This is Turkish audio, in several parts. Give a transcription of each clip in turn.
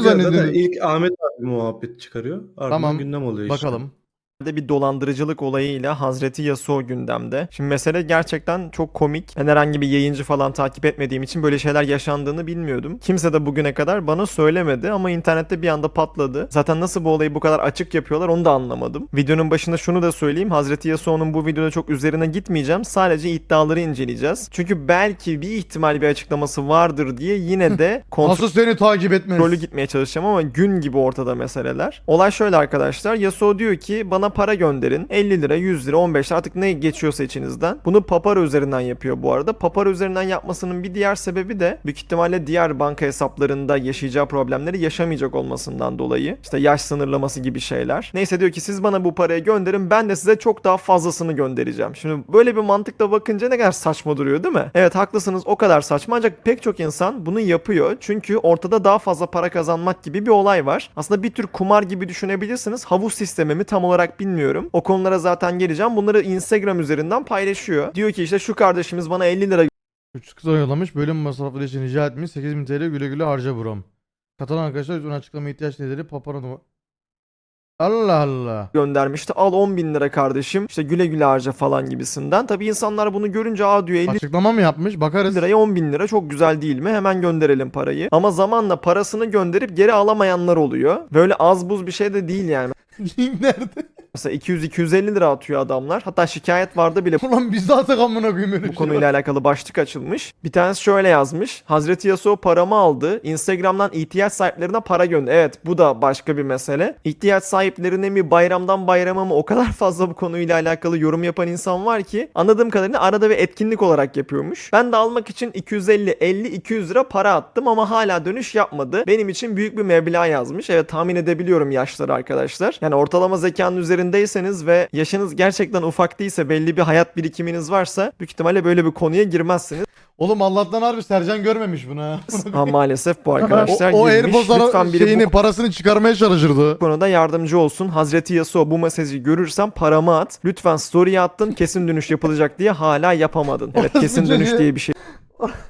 zannediyorsun? İlk Ahmet abi muhabbet çıkarıyor. Ardından Tamam, gündem oluyor işte. Bakalım. De bir dolandırıcılık olayıyla Hazreti Yasuo gündemde. Şimdi mesele gerçekten çok komik. Ben herhangi bir yayıncı falan takip etmediğim için böyle şeyler yaşandığını bilmiyordum. Kimse de bugüne kadar bana söylemedi ama internette bir anda patladı. Zaten nasıl bu olayı bu kadar açık yapıyorlar onu da anlamadım. Videonun başında şunu da söyleyeyim. Hazreti Yasuo'nun bu videoda çok üzerine gitmeyeceğim. Sadece iddiaları inceleyeceğiz. Çünkü belki bir ihtimal bir açıklaması vardır diye yine de kontrol Nasıl seni takip etmez? rolü gitmeye çalışacağım ama gün gibi ortada meseleler. Olay şöyle arkadaşlar. Yasuo diyor ki bana para gönderin. 50 lira, 100 lira, 15 lira artık ne geçiyorsa içinizden. Bunu Papara üzerinden yapıyor bu arada. Papara üzerinden yapmasının bir diğer sebebi de büyük ihtimalle diğer banka hesaplarında yaşayacağı problemleri yaşamayacak olmasından dolayı. İşte yaş sınırlaması gibi şeyler. Neyse diyor ki siz bana bu parayı gönderin ben de size çok daha fazlasını göndereceğim. Şimdi böyle bir mantıkla bakınca ne kadar saçma duruyor değil mi? Evet haklısınız o kadar saçma ancak pek çok insan bunu yapıyor. Çünkü ortada daha fazla para kazanmak gibi bir olay var. Aslında bir tür kumar gibi düşünebilirsiniz. Havuz sistemi mi tam olarak bilmiyorum. O konulara zaten geleceğim. Bunları Instagram üzerinden paylaşıyor. Diyor ki işte şu kardeşimiz bana 50 lira 3 kısa yollamış. Bölüm masrafları için rica etmiş. 8000 TL güle güle harca buram. Katalan arkadaşlar lütfen açıklama ihtiyaç nedir? Paparanova. Allah Allah. göndermişti. Al 10 bin lira kardeşim. İşte güle güle harca falan gibisinden. Tabi insanlar bunu görünce aa diyor 50 Açıklama mı yapmış? Bakarız. liraya 10 bin lira çok güzel değil mi? Hemen gönderelim parayı. Ama zamanla parasını gönderip geri alamayanlar oluyor. Böyle az buz bir şey de değil yani. Link nerede? Mesela 200-250 lira atıyor adamlar. Hatta şikayet vardı bile Ulan biz de atak amına koyayım öyle bu bir şey konuyla var. alakalı başlık açılmış. Bir tanesi şöyle yazmış. Hazreti Yasuo paramı aldı. Instagram'dan ihtiyaç sahiplerine para gönder. Evet bu da başka bir mesele. İhtiyaç sahiplerine mi bayramdan bayrama mı o kadar fazla bu konuyla alakalı yorum yapan insan var ki anladığım kadarıyla arada bir etkinlik olarak yapıyormuş. Ben de almak için 250, 50, 200 lira para attım ama hala dönüş yapmadı. Benim için büyük bir meblağ yazmış. Evet tahmin edebiliyorum yaşları arkadaşlar. Yani ortalama zekanın üzerindeyseniz ve yaşınız gerçekten ufak değilse belli bir hayat birikiminiz varsa büyük ihtimalle böyle bir konuya girmezsiniz. Oğlum Allah'tan harbi Sercan görmemiş bunu ha. Ha maalesef bu arkadaşlar o, o girmiş. Lütfen biri şeyini bu parasını çıkarmaya çalışırdı. konuda yardımcı olsun. Hazreti Yasuo bu mesajı görürsen paramı at. Lütfen story'e attın kesin dönüş yapılacak diye hala yapamadın. Evet kesin dönüş diye bir şey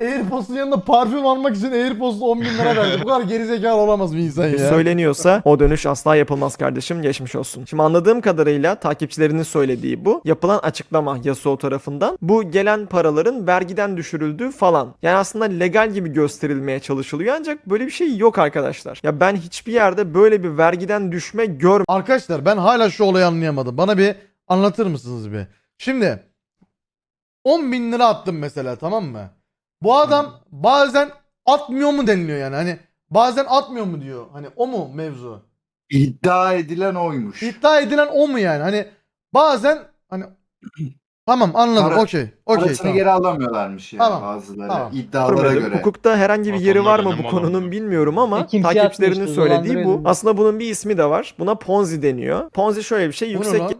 Airpods'un yanında parfüm almak için Airpods'a 10 bin lira verdi. Bu kadar gerizekalı olamaz bir insan ya. söyleniyorsa o dönüş asla yapılmaz kardeşim geçmiş olsun. Şimdi anladığım kadarıyla takipçilerinin söylediği bu. Yapılan açıklama Yasuo tarafından bu gelen paraların vergiden düşürüldüğü falan. Yani aslında legal gibi gösterilmeye çalışılıyor ancak böyle bir şey yok arkadaşlar. Ya ben hiçbir yerde böyle bir vergiden düşme görmedim. Arkadaşlar ben hala şu olayı anlayamadım. Bana bir anlatır mısınız bir? Şimdi 10 bin lira attım mesela tamam mı? Bu adam bazen atmıyor mu deniliyor yani hani bazen atmıyor mu diyor. Hani o mu mevzu? İddia edilen oymuş. İddia edilen o mu yani? Hani bazen hani tamam anladım Para- okey. Okey Parasını tamam. geri alamıyorlarmış yani Tamam, bazıları. tamam. İddialara Görmedim. göre. Hukukta herhangi bir yeri var mı bu konunun bilmiyorum ama E, kimse takipçilerinin yapmıştır, söylediği bu. dolandırıyor. Aslında bunun bir ismi de var. Buna Ponzi deniyor. Ponzi şöyle bir şey. Bu ne Yüksek lan?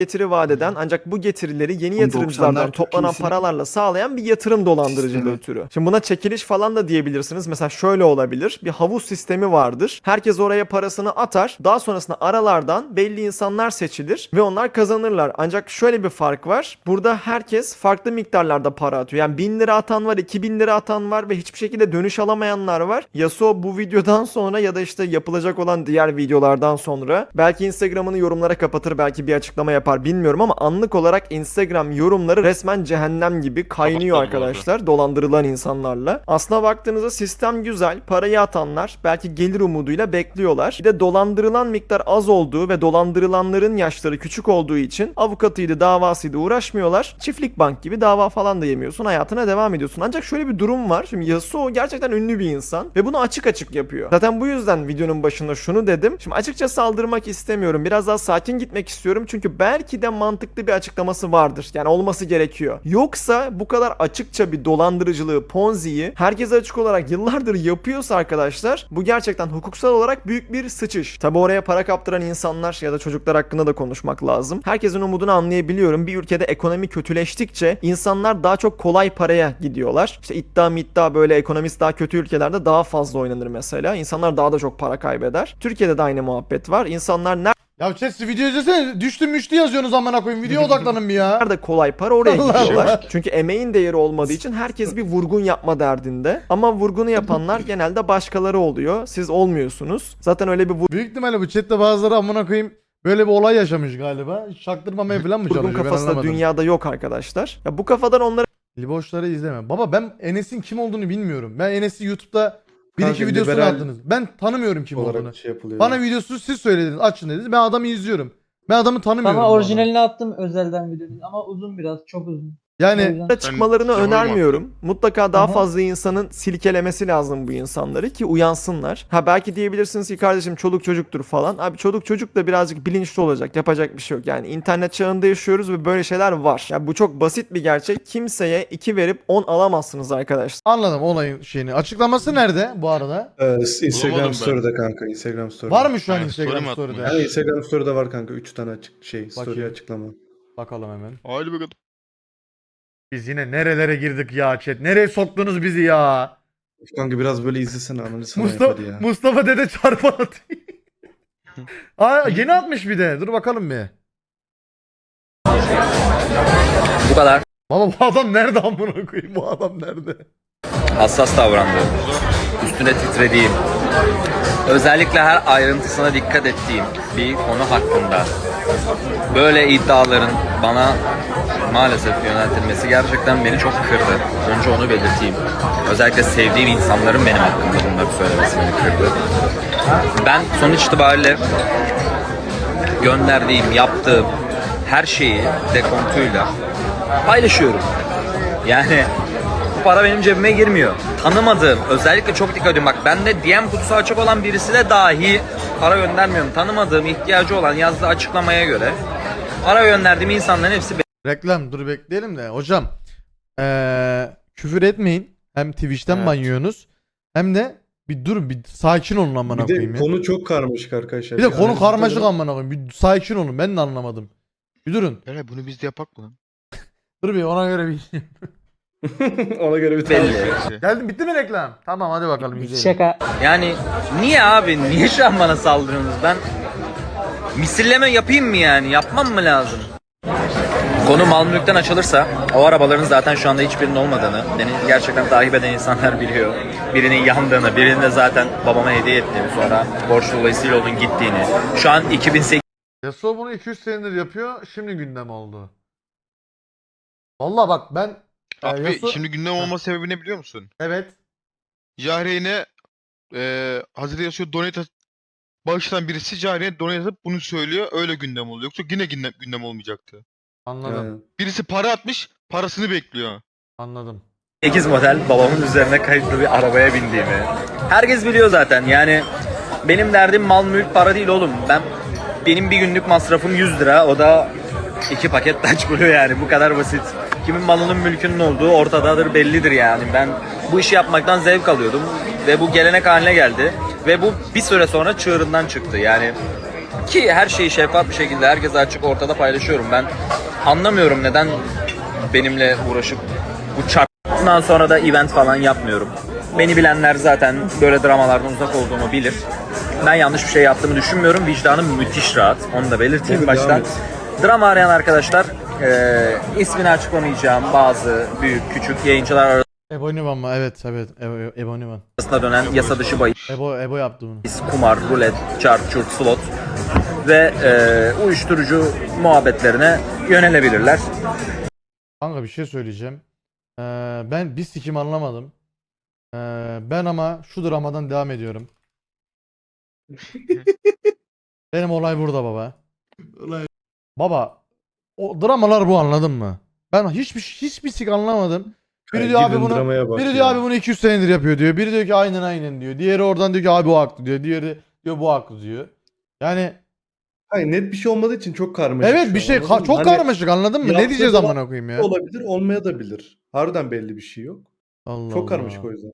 Getiri vadeden ancak bu getirileri yeni yatırımcılardan 90'lar toplanan Türkiye'si- paralarla sağlayan bir yatırım dolandırıcılığı Evet. türü. Şimdi buna çekiliş falan da diyebilirsiniz. Mesela şöyle olabilir. Bir havuz sistemi vardır. Herkes oraya parasını atar. Daha sonrasında aralardan belli insanlar seçilir ve onlar kazanırlar. Ancak şöyle bir fark var. Burada herkes farklı miktarlarda para atıyor. Yani 1000 lira atan var, 2000 lira atan var ve hiçbir şekilde dönüş alamayanlar var. Yasuo bu videodan sonra ya da işte yapılacak olan diğer videolardan sonra belki Instagram'ını yorumlara kapatır, belki bir açıklama yapar bilmiyorum ama anlık olarak Instagram yorumları resmen cehennem gibi kaynıyor arkadaşlar dolandırılan insanlarla. Aslına baktığınızda sistem güzel. Parayı atanlar belki gelir umuduyla bekliyorlar. Bir de dolandırılan miktar az olduğu ve dolandırılanların yaşları küçük olduğu için avukatıydı, davasıydı uğraşmıyorlar. Çiftlik bank gibi dava falan da yemiyorsun. Hayatına devam ediyorsun. Ancak şöyle bir durum var. Şimdi Yasuo gerçekten ünlü bir insan ve bunu açık açık yapıyor. Zaten bu yüzden videonun başında şunu dedim. Şimdi açıkça saldırmak istemiyorum. Biraz daha sakin gitmek istiyorum. Çünkü belki de mantıklı bir açıklaması vardır. Yani olması gerekiyor. Yoksa bu kadar açıkça bir dolandırıcılığı, ponzi'yi herkese açık olarak yıllardır yapıyorsa arkadaşlar bu gerçekten hukuksal olarak büyük bir sıçış. Tabi oraya para kaptıran insanlar ya da çocuklar hakkında da konuşmak lazım. Herkesin umudunu anlayabiliyorum. Bir ülkede ekonomi kötüleştikçe insanlar daha çok kolay paraya gidiyorlar. İşte iddia iddia böyle ekonomist daha kötü ülkelerde daha fazla oynanır mesela. İnsanlar daha da çok para kaybeder. Türkiye'de de aynı muhabbet var. İnsanlar Ya chat siz video izlesene düştü müştü yazıyorsunuz amına koyayım. Video odaklanın bir ya. da kolay para oraya Allah gidiyorlar. Çünkü emeğin değeri olmadığı için herkes bir vurgun yapma derdinde. Ama vurgunu yapanlar genelde başkaları oluyor. Siz olmuyorsunuz. Zaten öyle bir Büyük ihtimalle bu chatte bazıları amına koyayım böyle bir olay yaşamış galiba. Hiç Çaktırmamaya falan mı vurgun çalışıyor? Ben kafası da anlamadım. dünyada yok arkadaşlar. Ya bu kafadan onları Liboşları izleme. Baba ben Enes'in kim olduğunu bilmiyorum. Ben Enes'i YouTube'da bir Kanka, iki videosunu liberal attınız. Ben tanımıyorum kim olduğunu. olarak şey yapılıyor. Bana videosu siz söylediniz. Açın dediniz. Ben adamı izliyorum. Ben adamı tanımıyorum. bu Sana arada. orijinalini attım özelden videonun ama uzun biraz çok uzun. Yani yüzden- çıkmalarını Ben önermiyorum. Mutlaka daha Aha. fazla insanın silkelemesi lazım bu insanları ki uyansınlar. Ha belki diyebilirsiniz ki kardeşim çoluk çocuktur falan. Abi çoluk çocuk da birazcık bilinçli olacak. Yapacak bir şey yok. Yani internet çağında yaşıyoruz ve böyle şeyler var. Ya bu çok basit bir gerçek. Kimseye 2 verip 10 alamazsınız arkadaşlar. anladım olayın şeyini. Açıklaması nerede bu arada? Ee, Instagram ben. Story'de kanka. Instagram Story'de. Var mı şu an Yani story Instagram mi story'de? Yani Instagram Story'de var kanka. 3 tane açık şey story Bakayım. açıklama. Bakalım hemen. Haydi bakalım. Biz yine nerelere girdik ya chat? Nereye soktunuz bizi ya? Kanka biraz böyle izlesene ananı sana Mustafa, ya. Mustafa dede çarpan atıyor. Aa, yeni atmış bir de. Dur bakalım bir. Bu kadar Baba bu adam nerede amına koyayım? Bu adam nerede? hassas davrandığım, üstüne titrediğim, özellikle her ayrıntısına dikkat ettiğim bir konu hakkında böyle iddiaların bana maalesef yöneltilmesi gerçekten beni çok kırdı. Önce onu belirteyim. Özellikle sevdiğim insanların benim hakkımda bunları söylemesi beni kırdı. Ben sonuç itibariyle gönderdiğim, yaptığım her şeyi dekontuyla paylaşıyorum. Yani para benim cebime girmiyor. Tanımadığım, özellikle çok dikkat ediyorum. Bak bende DM kutusu açık olan birisine dahi para göndermiyorum. Tanımadığım, ihtiyacı olan yazdığı açıklamaya göre para gönderdiğim insanların hepsi Reklam dur bekleyelim de. Hocam eee, küfür etmeyin. Hem Twitch'ten Evet. banıyorsunuz hem de bir dur bir sakin olun amına Bir de koyayım ya. konu çok karmaşık arkadaşlar. Bir de Bir konu karmaşık edelim. amına koyayım. Bir sakin olun. Ben de anlamadım. Bir durun. Eray bunu biz de yapak mı lan? Dur bir ona göre bir. Ona göre bir belli. Neyse. Geldi bitti mi reklam? Tamam hadi bakalım izleyelim. Şaka. Yani niye abi? Niye şu an bana saldırıyorsunuz? Ben misilleme yapayım mı yani? Yapmam mı lazım? Konu mal mülkten açılırsa o arabaların zaten şu anda hiçbirinin olmadığını beni gerçekten takip eden insanlar biliyor. Birinin yandığını, birinin de zaten babama hediye ettiğimi sonra borç dolayısıyla onun gittiğini. Şu an 2008 Yasuo bunu 200 senedir yapıyor. Şimdi gündem oldu. Vallahi bak ben Abi Yasuo- şimdi gündem olma sebebi ne biliyor musun? Evet. Cahreyn'e eee Hazreti Yasuo donate at- bağışlayan birisi Cahreyn'e donate atıp bunu söylüyor. Öyle gündem oluyor. Yoksa yine gündem, gündem olmayacaktı. Anladım. Yani. Birisi para atmış, parasını bekliyor. Anladım. model babamın üzerine kayıtlı bir arabaya bindiğimi. Herkes biliyor zaten yani benim derdim mal mülk para değil oğlum. Ben benim bir günlük masrafım 100 lira o da iki paket taç buluyor yani bu kadar basit. Kimin malının mülkünün olduğu ortadadır bellidir yani. Ben bu işi yapmaktan zevk alıyordum ve bu gelenek haline geldi. Ve bu bir süre sonra çığırından çıktı yani. Ki her şeyi şeffaf bir şekilde herkese açık ortada paylaşıyorum. Ben anlamıyorum neden benimle uğraşıp bu çarp Bundan sonra da event falan yapmıyorum. Beni bilenler zaten böyle dramalardan uzak olduğumu bilir. Ben yanlış bir şey yaptığımı düşünmüyorum. Vicdanım müthiş rahat. Onu da belirteyim baştan. Drama arayan arkadaşlar eee ismini açıklamayacağım bazı büyük küçük yayıncılar Ebonivan mı? Evet evet. Ebo, Ebonivan. arasında dönen yasa dışı bahis, Ebo, Ebo yaptı bunu. kumar, rulet, çarp, çurt, slot ve eee, uyuşturucu muhabbetlerine yönelebilirler. Kanka bir şey söyleyeceğim. Ee, ben bir sikim anlamadım. Ee, ben ama şu dramadan devam ediyorum. Benim olay burada baba. Baba o dramalar bu anladın mı? Ben hiçbir hiçbir sik anlamadım. Biri diyor abi bunu biri diyor abi bunu 200 senedir yapıyor diyor. Biri diyor ki aynen aynen diyor. Diğeri oradan diyor ki abi o haklı diyor. Diğeri diyor bu haklı diyor. Yani Hayır net bir şey olmadığı için çok karmaşık. evet bir şey ka- çok Hani karmaşık anladın mı? Ne diyeceğiz zaman amına koyayım ya? Olabilir olmaya da bilir. Harbiden belli bir şey yok. Allah Çok Allah. karmaşık o yüzden.